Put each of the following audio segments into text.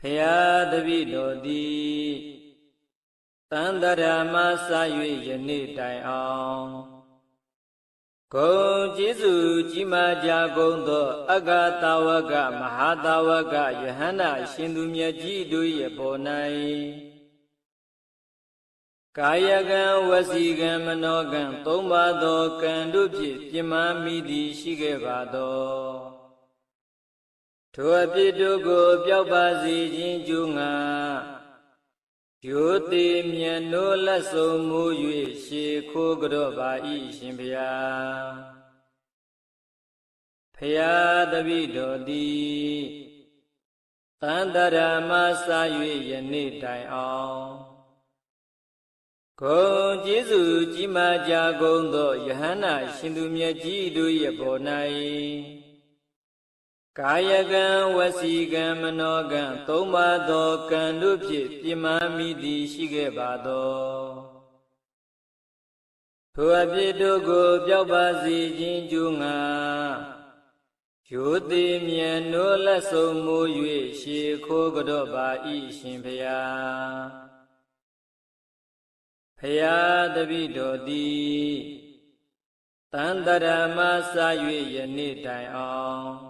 ဖျားတပိတော်သည်တန်တရာမစ၍ယနေ့တိုင်အောင်ဂုံကျေးဇူးကြီးမားကြကုန်သော အဂတာဝကမဟာတာဝကယဟန္တာရှင်သူမြတ်ကြီးတို့၏ပေါ်၌ကာယကံဝစီကံမနောကံသုံးပါးသောကံတို့ဖြင့်ပြမမိသည်ရှိခဲ့ပါသော ထိုအဖြစ်တို့ကိုပျောက်ပါစေခြင်းကျူးငါယူသည်မြတ်နိုးလက်ဆုံးမူ၍ရှေခိုးကြော့ပါ၏ရှင်ဖျားဖျားတပိတော်သည်တန်တရာမစာ၍ယနေ့တိုင်အောင်ဂုံကျေးဇူးကြီးမားကြကုန်သောယဟန္တာရှင်သူမြတ်ကြီးတို့၏ပေါ်၌ ကာယကံဝစီကံမနောကံသုံးပါးသောကံတို့ဖြင့်ပြမမိသည်ရှိခဲ့ပါသောထိုအဖြစ်တို့ကိုပျောက်ပါစေခြင်းကျူးငါယူသည်မြတ်နိုးလက်ဆုံးမူ၍ရှေခိုးကြော့ပါ၏ရှင်ဖျားဖျားတပိတော်သည်တန်တရာမစ၍ယနေ့တိုင်အောင်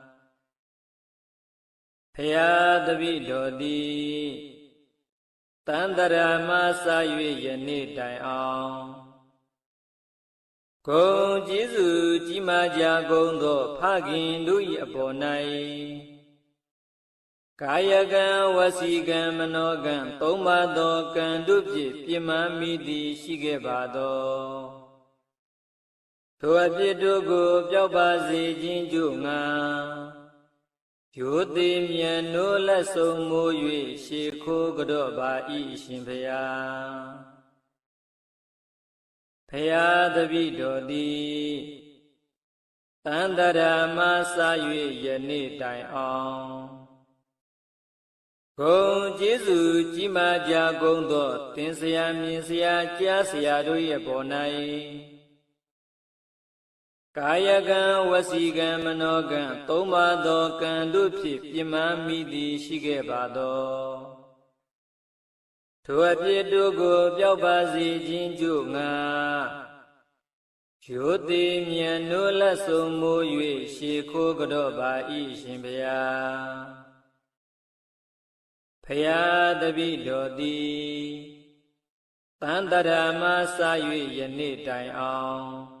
ဖျားတပိတော်သည်တန်တရာမစာ၍ယနေ့တိုင်အောင်ဂုံကျေးဇူးကြီးမားကြကုန်သောဖခင်တို့၏အပေါ်၌ကာယကံဝစီကံမနောကံသုံးပါးသောကံတို့ဖြင့်ပြမမိသည်ရှိခဲ့ပါသောထိုအဖြစ်တို့ကိုပျောက်ပါစေခြင်းကြို့ငါ ယူသည်မြတ်နိုးလက်ဆုံးမူ၍ရှေခိုးကြော့ပါ၏ရှင်ဖျားဖျားတပိတော်သည်တန်တရာမစ၍ယနေ့တိုင်အောင်ဂုံကျေးဇူးကြီးမားကြကုန်သောတင်ဆရာမြင်ဆရာကြားဆရာတို့ရဲ့ပေါ်၌ ကာယကံဝစီကံမနောကံသုံးပါးသောကံတို့ဖြင့်ပြမမိသည်ရှိခဲ့ပါသောထိုအဖြစ်တို့ကိုပျောက်ပါစေခြင်းကြို့ငါယူသည်မြတ်နိုးလက်ဆုံးမူ၍ရှေခိုးကြော့ပါ၏ရှင်ဗျာဖယားတပိတော်သည်တန်တရာမစ၍ယနေ့တိုင်အောင်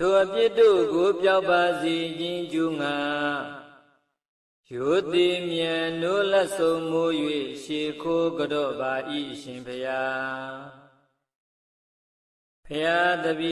ထိုအပြစ်တို့ကိုပြောက်ပါစေခြင်းကျူးငါယောတိမြန်နိုးလက်ဆုံးမိုး၍ရှေခိုးကြော့ပါဤရှင်ဖျားဖျားတပိ